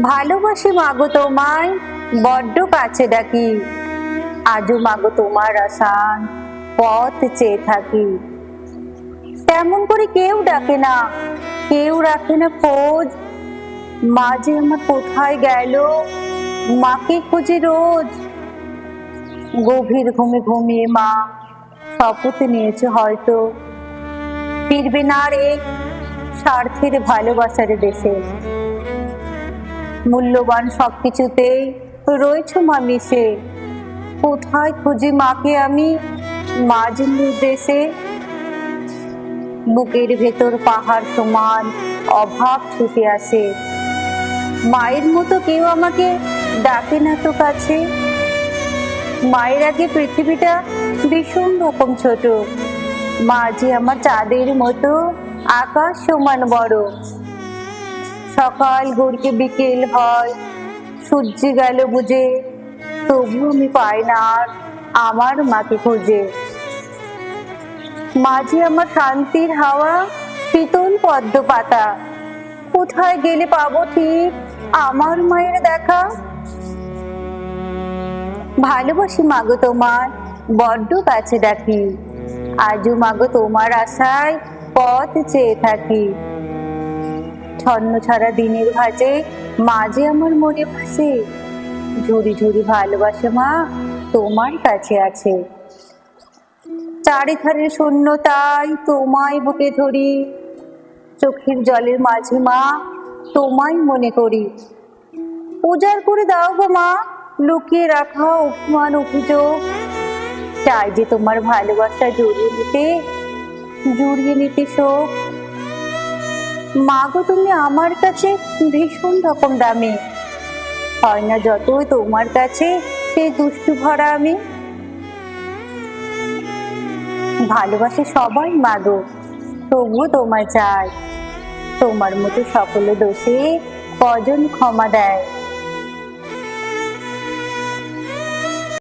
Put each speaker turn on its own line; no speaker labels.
ভালোবাসি মাগো তোমায়, বড্ড কাছে ডাকি। আজও মাগো তোমার আসান পথ চেয়ে থাকি। তেমন করে কেউ ডাকে না, কেউ রাখে না খোঁজ। মা যে আমার কোথায় গেল, মাকে খুঁজে রোজ। গভীর ঘুমে ঘুমিয়ে মা শপথ নিয়েছে হয়তো। ফিরবে না রে স্বার্থের ভালোবাসার দেশে। মূল্যবান সবকিছুতেই রয়েছ মা মিশে। কোথায় খুঁজি মাকে আমি? মাঝ নির্দেশে। বুকের ভেতর পাহাড় সমান অভাব ছুটে আসে। মায়ের মতো কেউ আমাকে ডাকে না তো কাছে। মায়ের আগে পৃথিবীটা ভীষণ রকম ছোট। মা যে আমার চাঁদের মতো আকাশ সমান বড়। সকাল গড়িয়ে বিকেল হয়, সূর্য গেল বুঝে তবু আমি পাই না আর আমার মাকে খুঁজে। মাঝে আমার শান্তির হাওয়া শীতল পদ্ম পাতা। কোথায় গেলে পাবো ঠিক আমার মায়ের দেখা? ভালোবাসি মাগো তোমার, বড্ড কাছে ডাকি। আজও মাগো তোমার আশায় পথ চেয়ে থাকি। ছন্ন ছাড়া দিনের ভাজে, মাঝে আমার মনে ভাসে। ঝুড়ি ঝুড়ি ভালোবাসে মা, তোমার কাছে আছে। চারিধারে শূন্যতায় তোমায় বুকে ধরি। চোখের জলের মাঝে মা, তোমায় মনে করি। উজাড় করে দাও গো মা, লুকিয়ে রাখা অপমান অভিযোগ। চাই যে তোমার ভালোবাসা জড়িয়ে নিতে জড়িয়ে নিতে শোক। মা গো, তুমি আমার কাছে ভীষণ রকম দামি। হয় না যতই তোমার কাছে, সেই দুষ্টু ভরা আমি। ভালোবাসে সবাই মাগো তবুও তোমার চাই। তোমার মতো সকলে দোষে কজন ক্ষমা দেয়?